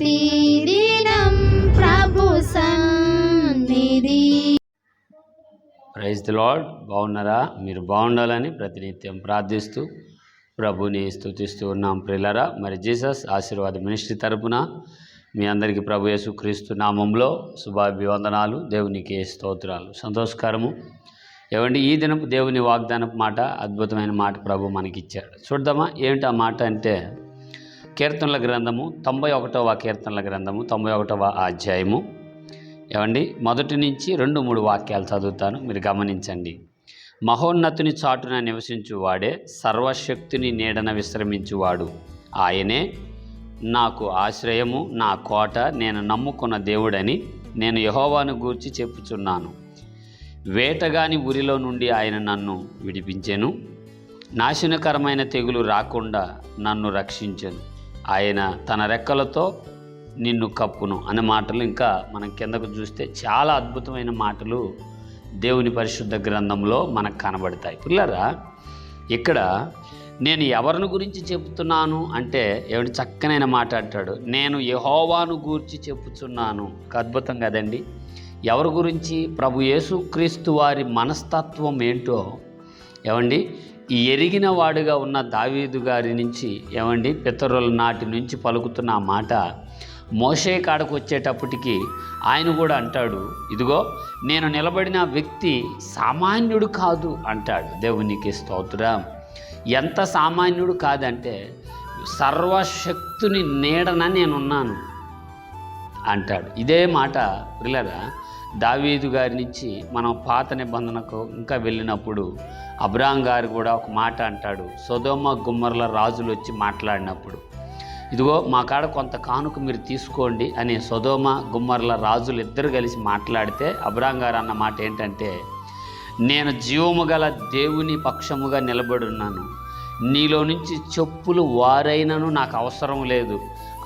ప్రతిదినం ప్రభు సన్నిధి. Praise the Lord. బాగున్నారా? మీరు బాగుండాలని ప్రతినిత్యం ప్రార్థిస్తూ ప్రభుని స్థుతిస్తూ ఉన్నాం ప్రిల్లరా. మరి జీసస్ ఆశీర్వాద మినిస్ట్రీ తరపున మీ అందరికీ ప్రభు యేసు క్రీస్తు నామంలో శుభాభివందనాలు దేవునికి స్తోత్రాలు. సంతోషకరము. ఏమండి ఈ దినపు దేవుని వాగ్దానపు మాట అద్భుతమైన మాట ప్రభు మనకిచ్చాడు. చూద్దామా ఏమిటి ఆ మాట అంటే కీర్తనల గ్రంథము తొంభై ఒకటవ కీర్తనల గ్రంథము తొంభై ఒకటవ అధ్యాయము. ఏమండి? మొదటి నుంచి రెండు మూడు వాక్యాలు చదువుతాను. మీరు గమనించండి. మహోన్నతుని చాటున నివసించువాడే సర్వశక్తిని నీడన విశ్రమించువాడు. ఆయనే నాకు ఆశ్రయము నా కోట నేను నమ్ముకున్న దేవుడని నేను యహోవాను గూర్చి చెప్పుచున్నాను. వేటగాని ఉరిలో నుండి ఆయన నన్ను విడిపించెను. నాశనకరమైన తెగులు రాకుండా నన్ను రక్షించెను. ఆయన తన రెక్కలతో నిన్ను కప్పును అనే మాటలు ఇంకా మనం కిందకు చూస్తే చాలా అద్భుతమైన మాటలు దేవుని పరిశుద్ధ గ్రంథంలో మనకు కనబడతాయి. పిల్లరా ఇక్కడ నేను ఎవరిని గురించి చెబుతున్నాను అంటే ఏమిటి చక్కనైన మాట అంటాడు. నేను యహోవాను గూర్చి చెప్పుచున్నాను. ఒక అద్భుతం కదండి. ఎవరి గురించి? ప్రభు యేసుక్రీస్తు వారి మనస్తత్వం ఏంటో. ఏమండి? ఎరిగిన వాడుగా ఉన్న దావీదు గారి నుంచి ఏమండి? పితరుల నాటి నుంచి పలుకుతున్న మాట మోసే కాడకు వచ్చేటప్పటికి ఆయన కూడా అంటాడు ఇదిగో నేను నిలబడిన వ్యక్తి సామాన్యుడు కాదు అంటాడు దేవునికి స్తోత్రం. ఎంత సామాన్యుడు కాదంటే సర్వశక్తుని నీడన నేనున్నాను. అంటాడు. ఇదే మాట పిల్లరా దావీదు గారి నుంచి మనం పాత నిబంధనకు ఇంకా వెళ్ళినప్పుడు అబ్రాం గారు కూడా ఒక మాట అంటాడు. సొదోమ గుమ్మర్ల రాజులు వచ్చి మాట్లాడినప్పుడు ఇదిగో మా కాడ కొంత కానుక మీరు తీసుకోండి అని సొదోమ గుమ్మర్ల రాజులు ఇద్దరు కలిసి మాట్లాడితే అబ్రాం గారు అన్న మాట ఏంటంటే నేను జీవము గల దేవుని పక్షముగా నిలబడున్నాను నీలో నుంచి చెప్పులు వారైనను నాకు అవసరం లేదు.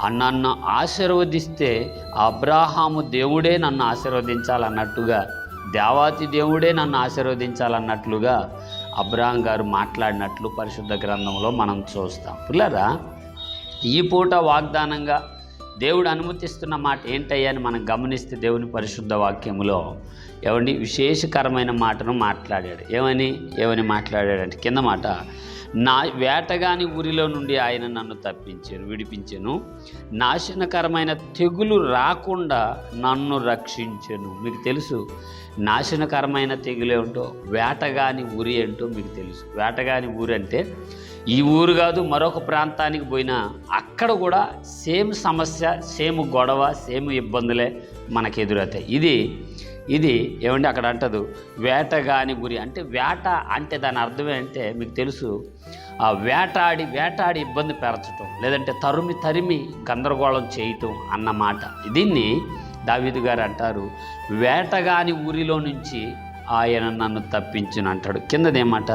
నన్ను ఆశీర్వదిస్తే అబ్రాహాము దేవుడే నన్ను ఆశీర్వదించాలన్నట్టుగా దేవాతి దేవుడే నన్ను ఆశీర్వదించాలన్నట్లుగా అబ్రాహం గారు మాట్లాడినట్లు పరిశుద్ధ గ్రంథంలో మనం చూస్తాం. పిల్లరా ఈ పూట వాగ్దానంగా దేవుడు అనుమతిస్తున్న మాట ఏంటయ్యని మనం గమనిస్తే దేవుని పరిశుద్ధ వాక్యములో ఏమండి విశేషకరమైన మాటను మాట్లాడాడు. ఏమని? ఏమని మాట్లాడాడంటే కింద మాట నా వేటగాని ఊరిలో నుండి ఆయన నన్ను తప్పించాను విడిపించాను. నాశనకరమైన తెగులు రాకుండా నన్ను రక్షించను. మీకు తెలుసు నాశనకరమైన తెగులు ఏమిటో వేటగాని ఊరి ఏంటో మీకు తెలుసు. వేటగాని ఊరి అంటే ఈ ఊరు కాదు మరొక ప్రాంతానికి పోయినా అక్కడ కూడా సేమ్ సమస్య సేమ్ గొడవ సేమ్ ఇబ్బందులే. మనకు ఎదురవుతాయి ఇది ఇది ఏమండి అక్కడ అంటదు వేటగాని గురి. అంటే వేట అంటే దాని అర్థం ఏంటంటే మీకు తెలుసు ఆ వేటాడి వేటాడి ఇబ్బంది పెరచటం లేదంటే తరుమి తరిమి గందరగోళం చేయటం అన్నమాట దీన్ని దావీదు గారు అంటారు వేటగాని ఊరిలో నుంచి ఆయన నన్ను తప్పించును అంటాడు. కిందదేమాట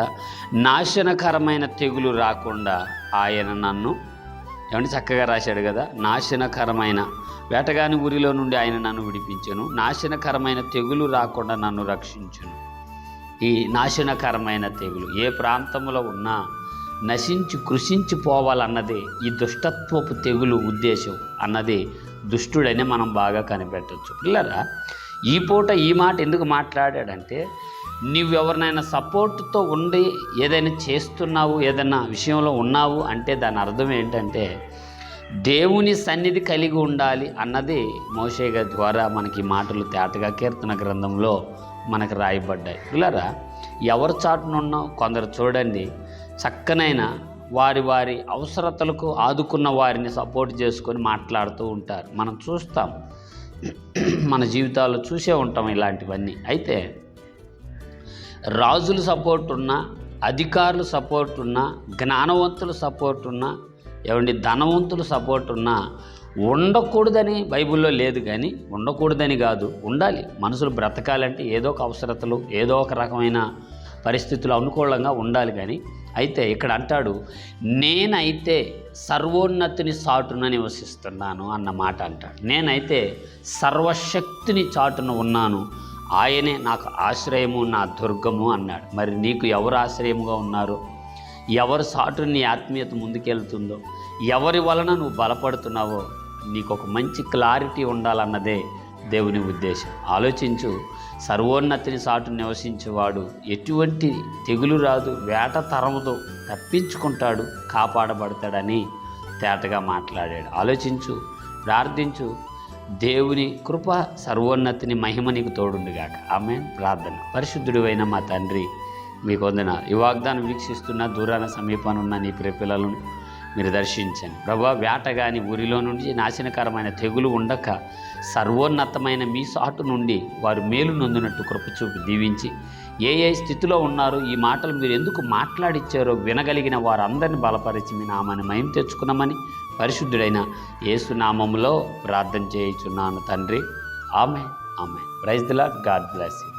నాశనకరమైన తెగులు రాకుండా ఆయన నన్ను ఏమంటే చక్కగా రాశాడు కదా. నాశనకరమైన వేటగాని ఊరిలో నుండి ఆయన నన్ను విడిపించను. నాశనకరమైన తెగులు రాకుండా నన్ను రక్షించును. ఈ నాశనకరమైన తెగులు ఏ ప్రాంతంలో ఉన్నా నశించి కృషించి పోవాలన్నదే ఈ దుష్టత్వపు తెగులు ఉద్దేశం అన్నది దుష్టుడని మనం బాగా కనిపెట్టచ్చు. పిల్లరా ఈ పూట ఈ మాట ఎందుకు మాట్లాడాడంటే నువ్వెవరినైనా సపోర్ట్తో ఉండి ఏదైనా చేస్తున్నావు ఏదైనా విషయంలో ఉన్నావు అంటే దాని అర్థం ఏంటంటే దేవుని సన్నిధి కలిగి ఉండాలి అన్నది మోషేగ ద్వారా మనకి మాటలు తేటగా కీర్తన గ్రంథంలో మనకు రాయబడ్డాయి. ఇలారా ఎవరి చాటునున్నా కొందరు చూడండి చక్కనైన వారి వారి అవసరతలకు ఆదుకున్న వారిని సపోర్ట్ చేసుకొని మాట్లాడుతూ ఉంటారు. మనం చూస్తాం మన జీవితాల్లో చూసే ఉంటాం ఇలాంటివన్నీ. అయితే రాజుల సపోర్ట్ ఉన్నా అధికారులు సపోర్ట్ ఉన్నా జ్ఞానవంతుల సపోర్ట్ ఉన్నా ఏమండి ధనవంతుల సపోర్ట్ ఉన్నా ఉండకూడదని బైబిల్లో లేదు కానీ ఉండకూడదని కాదు ఉండాలి. మనుషులు బ్రతకాలంటే ఏదో ఒక అవసరతలు ఏదో ఒక రకమైన పరిస్థితులు అనుకూలంగా ఉండాలి కానీ అయితే ఇక్కడ అంటాడు నేనైతే సర్వోన్నతిని చాటున నివసిస్తున్నాను అన్న మాట అంటాడు. నేనైతే సర్వశక్తిని చాటున ఉన్నాను ఆయనే నాకు ఆశ్రయము నా దుర్గము అన్నాడు. మరి నీకు ఎవరు ఆశ్రయముగా ఉన్నారు? ఎవరు సాటు నీ ఆత్మీయత ముందుకెళ్తుందో? ఎవరి వలన నువ్వు బలపడుతున్నావో? నీకు ఒక మంచి క్లారిటీ ఉండాలన్నదే దేవుని ఉద్దేశం. ఆలోచించు సర్వోన్నతిని సాటు నివసించేవాడు ఎటువంటి తెగులు రాదు వేట తరముతో తప్పించుకుంటాడు కాపాడబడతాడని తేటగా మాట్లాడాడు. ఆలోచించు ప్రార్థించు దేవుని కృప సర్వోన్నతిని మహిమ నీకు తోడుండుగాక ఆమె ప్రార్థన. పరిశుద్ధుడు అయిన మా తండ్రి మీకు వందన ఈ వాగ్దానం వీక్షిస్తున్న దూరాన సమీపాన ఉన్న నీ ప్రియ పిల్లలను మీరు దర్శించండి. ప్రభా వేటగాని ఊరిలో నుండి నాశనకరమైన తెగులు ఉండక సర్వోన్నతమైన మీ సాటు నుండి వారు మేలు నొందినట్టు కృప చూపి దీవించి ఏ ఏ స్థితిలో ఉన్నారో ఈ మాటలు మీరు ఎందుకు మాట్లాడిచ్చారో వినగలిగిన వారందరిని బలపరిచి మీ నామాన్ని మయం తెచ్చుకున్నామని పరిశుద్ధుడైన యేసునామములో ప్రార్థన చేయుచున్నాను తండ్రి. ఆమె ఆమె ప్రైజ్ దిలా గాడ్ బ్లెస్ యూ.